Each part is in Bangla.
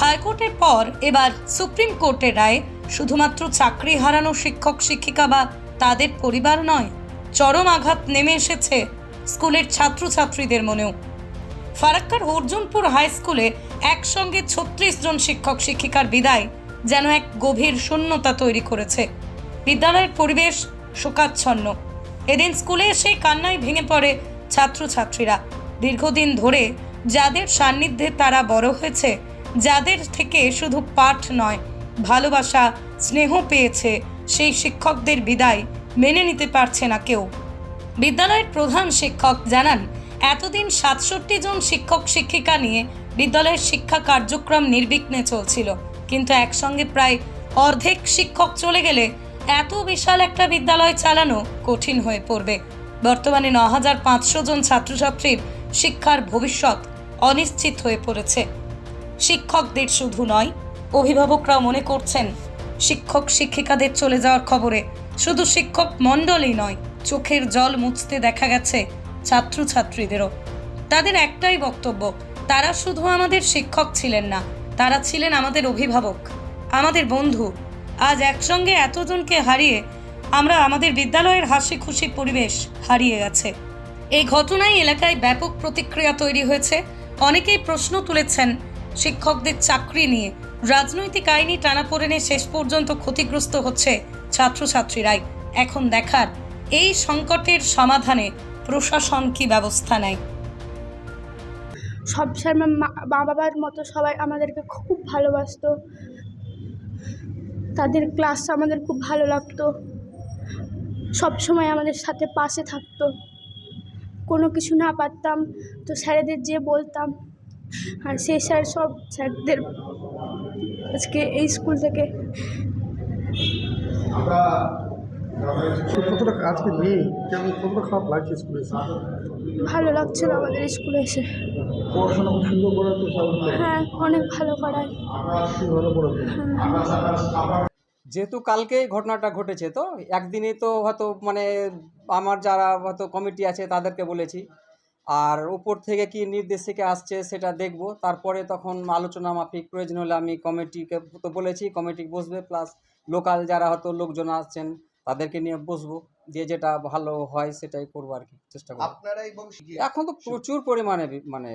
হাইকোর্টের পর এবার সুপ্রিম কোর্টের রায় শুধুমাত্র চাকরি হারানো শিক্ষক, শিক্ষিকা বা তাদের পরিবার নয়, চরম আঘাত নেমে এসেছে স্কুলের ছাত্রছাত্রীদের মনেও। ফারাক্কার অর্জুনপুর হাই স্কুলে একসঙ্গে ছত্রিশ জন শিক্ষক, শিক্ষিকার বিদায় যেন এক গভীর শূন্যতা তৈরি করেছে। বিদ্যালয়ের পরিবেশ শোকাচ্ছন্ন। এদিন স্কুলে এসে কান্নায় ভেঙে পড়ে ছাত্রছাত্রীরা। দীর্ঘদিন ধরে যাদের সান্নিধ্যে তারা বড় হয়েছে যাদের থেকে শুধু পাঠ নয়, ভালোবাসা, স্নেহ পেয়েছে, সেই শিক্ষকদের বিদায় মেনে নিতে পারছে না কেউ। বিদ্যালয়ের প্রধান শিক্ষক জানান, এতদিন সাতষট্টি জন শিক্ষক শিক্ষিকা নিয়ে বিদ্যালয়ের শিক্ষা কার্যক্রম নির্বিঘ্নে চলছিল। কিন্তু একসঙ্গে প্রায় অর্ধেক শিক্ষক চলে গেলে এত বিশাল একটা বিদ্যালয় চালানো কঠিন হয়ে পড়বে। বর্তমানে ন হাজার পাঁচশো জন ছাত্রছাত্রীর শিক্ষার ভবিষ্যৎ অনিশ্চিত হয়ে পড়েছে। শিক্ষকদের শুধু নয়, অভিভাবকরাও মনে করছেন শিক্ষক শিক্ষিকাদের চলে যাওয়ার খবরে শুধু শিক্ষক মণ্ডলই নয়, চোখের জল মুছতে দেখা গেছে ছাত্রছাত্রীদেরও। তাদের একটাই বক্তব্য, তারা শুধু আমাদের শিক্ষক ছিলেন না, তারা ছিলেন আমাদের অভিভাবক, আমাদের বন্ধু। আজ একসঙ্গে এতজনকে হারিয়ে আমরা আমাদের বিদ্যালয়ের হাসি খুশি পরিবেশ হারিয়ে গেছে। এই ঘটনায় এলাকায় ব্যাপক প্রতিক্রিয়া তৈরি হয়েছে। অনেকেই প্রশ্ন তুলেছেন শিক্ষকদের চাকরি নিয়ে। রাজনৈতিক আইনি টানাপোড়েনে শেষ পর্যন্ত ক্ষতিগ্রস্ত হচ্ছে ছাত্রছাত্রীরাই এখন দেখার এই সংকটের সমাধানে প্রশাসন কি ব্যবস্থা নেয়? সব সময় মা বাবার মতো সবাই আমাদেরকে খুব ভালোবাসতো। তাদের ক্লাস আমাদের খুব ভালো লাগতো। সব সময় আমাদের সাথে পাশে থাকতো। কোনো কিছু না পারতাম, তো স্যারেদের যেয়ে বলতাম আর সেই স্যার সব স্যারদের আজকে এই স্কুল থেকে কতটা আজকে নেই? কেমন কতটা খারাপ লাগছে স্কুলে এসে? ভালো লাগছে না আমাদের স্কুলে এসে। পড়াশোনা খুব সুন্দর করে তো হ্যাঁ অনেক ভালো করায়। ভালো পড়াবে যেহেতু কালকেই ঘটনাটা ঘটেছে তো একদিনে তো হয়তো মানে আমার যারা হয়তো কমিটি আছে তাদেরকে বলেছি। আর উপর থেকে কি নির্দেশিকা আসছে সেটা দেখব। তারপরে তখন আলোচনা মাফিক প্রয়োজন হলে আমি কমিটিকে তো বলেছি কমিটি বসবে প্লাস লোকাল যারা হয়তো লোকজন আসছেন তাদেরকে নিয়ে বসবো। দিয়ে যেটা ভালো হয় সেটাই করব আর কি চেষ্টা করব। আপনারা এবং এখন তো প্রচুর পরিমাণে মানে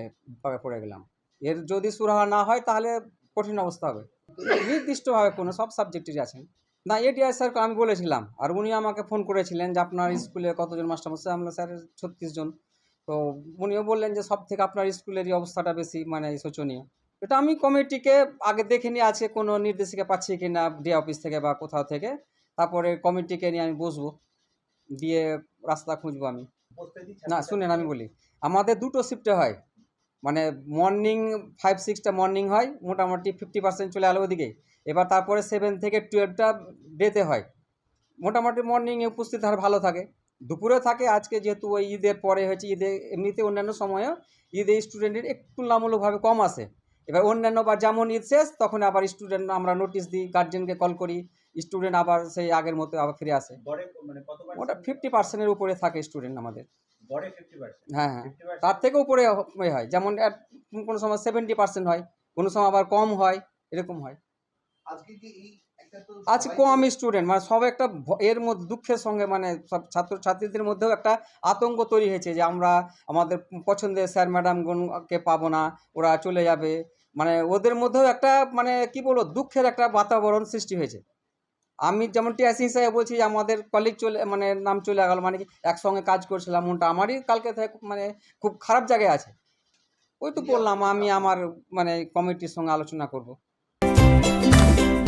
পড়ে গেলাম। এর যদি সুরাহা না হয় তাহলে কঠিন অবস্থা হবে। নির্দিষ্টভাবে কোনো সব সাবজেক্টেরই আছেন না এটিআই স্যারকে আমি বলেছিলাম আর উনি আমাকে ফোন করেছিলেন যে আপনার স্কুলে কতজন মাস্টারমশাই? আমরা স্যার ছত্রিশ জন। তো উনিও বললেন যে সব থেকে আপনার স্কুলেরই অবস্থাটা বেশি মানে শোচনীয়। এটা আমি কমিটিকে আগে দেখে নিয়ে আছে, কোনো নির্দেশিকা পাচ্ছি কি না ডিএ অফিস থেকে বা কোথাও থেকে। তারপরে কমিটিকে নিয়ে আমি বসবো, দিয়ে রাস্তা খুঁজবো আমি। না, শুনেন, আমি বলি, আমাদের দুটো শিফটে হয়। মানে মর্নিং ফাইভ সিক্সটা মর্নিং হয়, মোটামুটি ফিফটি পার্সেন্ট চলে আলো ওদিকে। এবার তারপরে সেভেন থেকে টুয়েলভটা ডেতে হয়। মোটামুটি মর্নিংয়ে উপস্থিত হার ভালো থাকে। দুপুরে থাকে আজকে যেহেতু ওই ঈদের পরে হয়েছে ঈদে এমনিতে অন্যান্য সময়েও ঈদে স্টুডেন্টের একটু তুলনামূলকভাবে কম আসে এবার অন্যান্য বা যেমন ঈদ শেষ তখন আবার স্টুডেন্ট আমরা নোটিশ দিই গার্জেনকে কল করি স্টুডেন্ট আবার সেই আগের মতো আবার ফিরে আসে। ওটা ফিফটি পার্সেন্টের উপরে থাকে স্টুডেন্ট আমাদের। হ্যাঁ হ্যাঁ। তার থেকে উপরে হয়। যেমন কোনো সময় সেভেন্টি পার্সেন্ট হয় কোনো সময় আবার কম হয় এরকম হয়। আজকে কি এই আজ কম স্টুডেন্ট মানে সব একটা এর মধ্যে দুঃখের সঙ্গে মানে সব ছাত্র ছাত্রীদের মধ্যেও একটা আতঙ্ক তৈরি হয়েছে যে আমরা আমাদের পছন্দের স্যার ম্যাডামগণকে পাবো না ওরা চলে যাবে। মানে ওদের মধ্যেও একটা মানে কি বলব দুঃখের একটা বাতাবরণ সৃষ্টি হয়েছে। আমি যেমন টিআইসি হিসাবে বলছি যে আমাদের কলিগ চলে মানে নাম চলে গেল মানে কি একসঙ্গে কাজ করছিলাম মনটা আমারই কালকে থেকে মানে খুব খারাপ জায়গায় আছে। ওই তো বললাম আমি আমার মানে কমিটির সঙ্গে আলোচনা করব।